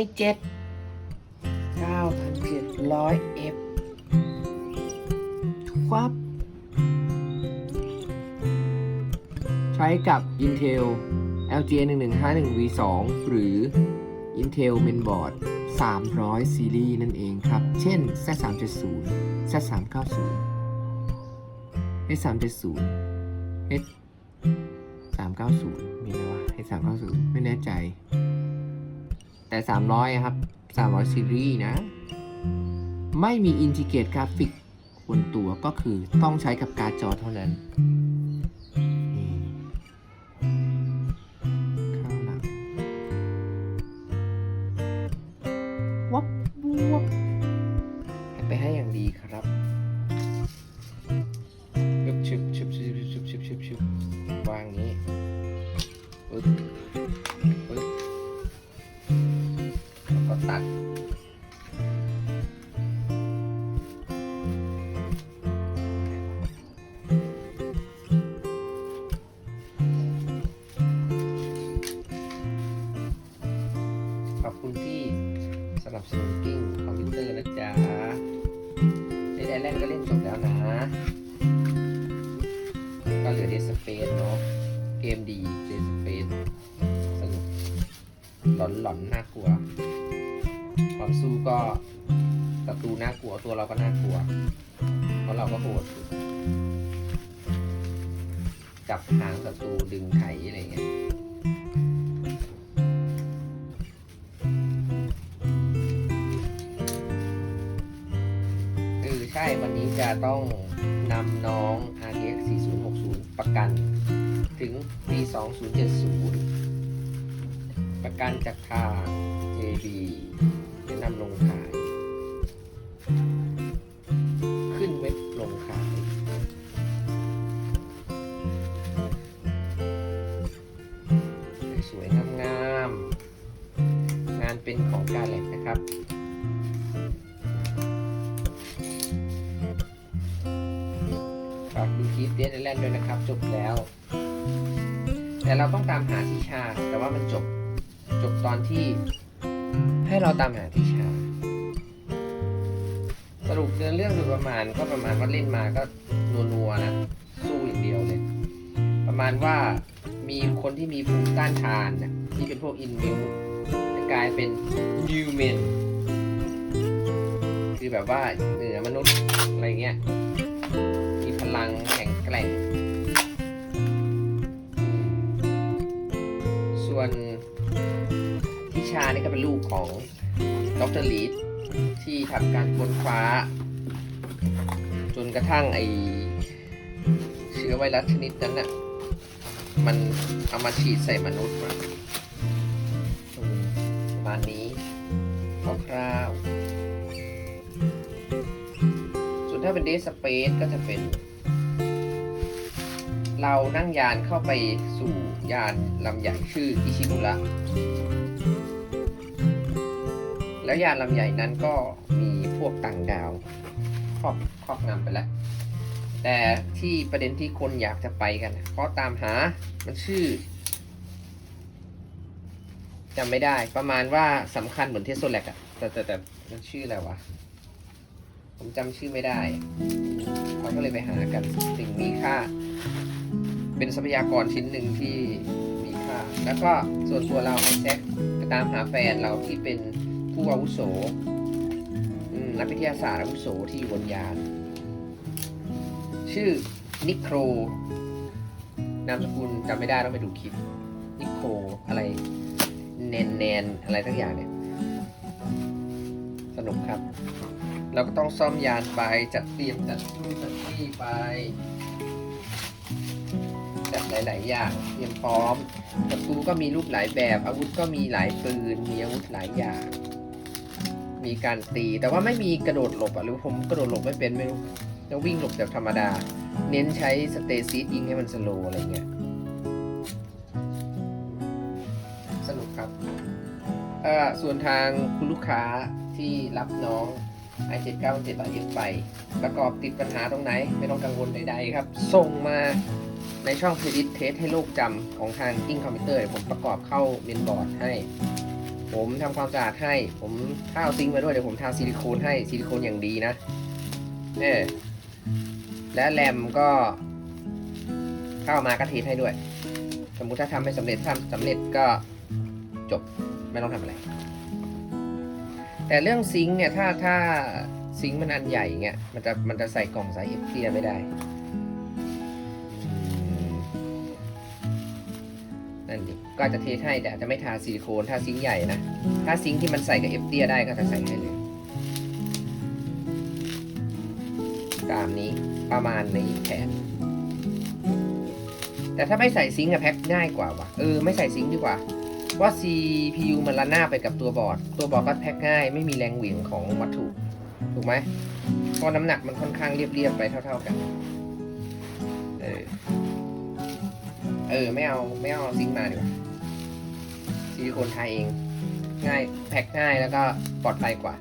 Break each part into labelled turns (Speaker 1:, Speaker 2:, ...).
Speaker 1: i7 9700F ครับใช้กับ Intel LGA 1151 V2 หรือ Intel Mainboard 300 ซีรีส์นั่นเองครับ เช่น Z370 Z390 H370 H390 มีไหมวะ H390 ไม่แน่ใจ แต่300ครับ300ซีรีส์นะ ไม่มีอินทิเกตกราฟิกบนตัวก็คือต้องใช้กับการจอเท่านั้นวับวัไปให้อย่างดีครับชุบชุบชุบชุบชุบชุบชุบวางนี้ นับสนุนกิ้งคอมพิวเตอร์นะจ๊ะเล่นแอร์แลนด์ก็เล่นจบแล้วนะ ก็เหลือเดสเปนเนาะ เกมดีเดสเปนสนุกหลอนหลอนน่ากลัวความสู้ก็ศัตรูน่ากลัวตัวเราก็น่ากลัว เพราะเราก็โหดจับหางศัตรูดึงไถอะไรเงี้ย จะต้องนำน้อง RTX 4060 ประกันถึงปี 2070 ประกันจากทาง JB จะนำลงขาย คลิปเดนแลนด์ด้วยนะครับ จบแล้ว แต่เราต้องตามหาทิชา แต่ว่ามันจบ จบตอนที่ให้เราตามหาทิชา สรุปเนื้อเรื่องโดยประมาณก็ประมาณว่าเล่นมาก็นัวๆนะ สู้อย่างเดียวเลย ประมาณว่ามีคนที่มีภูมิต้านทานนะที่เป็นพวกอินมิวจะกลายเป็นนิวเมนคือแบบว่าเหนือมนุษย์อะไรเงี้ย ลังแข็งแกร่ง ส่วนทิชานี่ก็เป็นลูกของดรลีดที่ทำการค้นคว้า จนกระทั่งไอเชื้อไวรัสชนิดนั้นน่ะมันเอามาฉีดใส่มนุษย์มาประมาณนี้คร่าวๆส่วนถ้าเป็นเดสเปซก็จะเป็น เรานั่งยานเข้าไปสู่ยานลำใหญ่ชื่ออิชิมุระแล้วยานลำใหญ่นั้นก็มีพวกต่างดาวครอบครอบงำไปแล้ว แต่ที่ประเด็นที่คนอยากจะไปกันเพราะตามหามันชื่อจำไม่ได้ประมาณว่าสำคัญเหมือนเทสโซแลกอะแต่แต่แต่มันชื่ออะไรวะ ผมจำชื่อไม่ได้ เขาก็เลยไปหากันสิ่งมีค่า เป็นทรัพยากรชิ้นหนึ่งที่มีค่า แล้วก็ส่วนตัวเราไอแซคก็ตามหาแฟนเราที่เป็นผู้อาวุโสนักวิทยาศาสตร์อาวุโสที่อยู่บนยาน ชื่อนิโครนามสกุลจำไม่ได้ต้องไปดูคลิป นิโครอะไรแนนแนนอะไรทั้งอย่างเนี่ย สนุกครับ เราก็ต้องซ่อมยานไปจัดเตรียมจัดนู่นจัดนี่ไป หลาย ๆ อย่างเตรียมพร้อมศัตรูก็มีรูปหลายแบบ อาวุธก็มีหลายปืน มีอาวุธหลายอย่าง มีการตี แต่ว่าไม่มีกระโดดหลบอะหรือผมกระโดดหลบไม่เป็นไม่รู้จะวิ่งหลบแบบธรรมดา เน้นใช้สเตซิสยิงให้มันสโลอะไรเงี้ยสนุกครับส่วนทางคุณลูกค้าที่รับน้อง i7 9 7 0 0ไป ประกอบติดปัญหาตรงไหน ไม่ต้องกังวลใดๆครับ ส่งมา ในช่อง Predit Test ให้โลกจำของทาง King Computer เดี๋ยวผมประกอบเข้าเมนบอร์ดให้ ผมทำความสะอาดให้ ผมถ้าเอาซิงค์มาด้วยเดี๋ยวผมทาซิลิโคนให้ซิลิโคนอย่างดีนะเออและแรมก็ เข้ามาก็เทสให้ด้วย สมมุติถ้าทำไม่สำเร็จถ้าสำเร็จก็จบไม่ต้องทำอะไร แต่เรื่องซิงค์เนี่ยถ้าถ้าซิงค์มันอันใหญ่เงี้ยมันจะมันจะใส่กล่องสายเอฟเทียไม่ได้ นั่นดิก็อาจจะเทสให้แต่อาจจะไม่ทาซิลิโคนถ้าซิงค์ใหญ่นะ ถ้าซิงค์ที่มันใส่กับเอฟเทียได้ก็จะใส่ให้เลยตามนี้ประมาณนี้แผนแต่ถ้าไม่ใส่ซิงค์อะแพ็คง่ายกว่าว่ะเออไม่ใส่ซิงค์ดีกว่าว่า CPU มันระหน้าไปกับตัวบอร์ด ตัวบอร์ดก็แพ็คง่าย ไม่มีแรงเหวี่ยงของวัตถุ ถูกไหมเพราะน้ำหนักมันค่อนข้างเรียบๆไปเท่า ๆกัน ออ ไม่เอาไม่เอาซิงค์มาดีกว่าซิลิโคนไทยเอง ง่ายแพ็คง่ายแล้วก็ปลอดภัยกว่า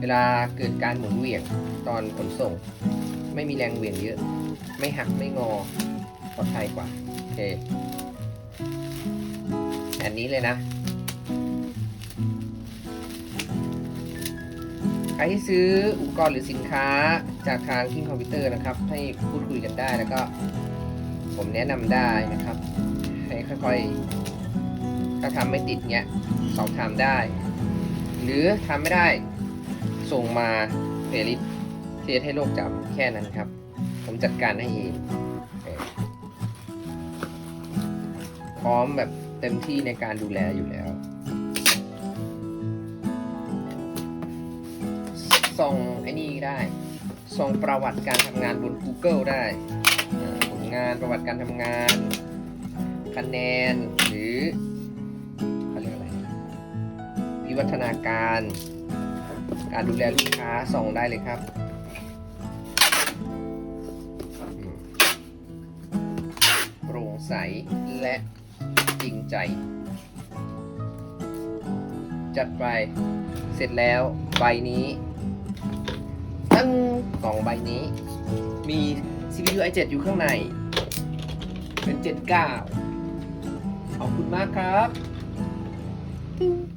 Speaker 1: เวลาเกิดการหมุนเหวี่ยงตอนขนส่ง ไม่มีแรงเหวี่ยงเยอะ ไม่หักไม่งอ ปลอดภัยกว่า โอเคอันนี้เลยนะใครที่ซื้ออุปกรณ์หรือสินค้าจากทางที่คอมพิวเตอร์นะครับ ให้พูดคุยกันได้แล้วก็ ผมแนะนำได้นะครับ ให้ค่อยๆ ถ้าทำไม่ติดเนี้ยสอบถามได้ หรือทำไม่ได้ส่งมาเพลิสเทสให้โลกจำแค่นั้นครับ ผมจัดการให้เองพร้อมแบบเต็มที่ในการดูแลอยู่แล้วส่องไอ้นี่ได้ส่องประวัติการทำงานบน Google ได้ งานประวัติการทำงานคะแนนหรือเขาเรียกอะไรวิวัฒนาการ การดูแลลูกค้าส่องได้เลยครับโปร่งใสและจริงใจ จัดไปเสร็จแล้วใบนี้ตั้งกล่องใบนี้ มี CPU i7 อยู่ข้างใน เป็นเจ็ดเก้าขอบคุณมากครับ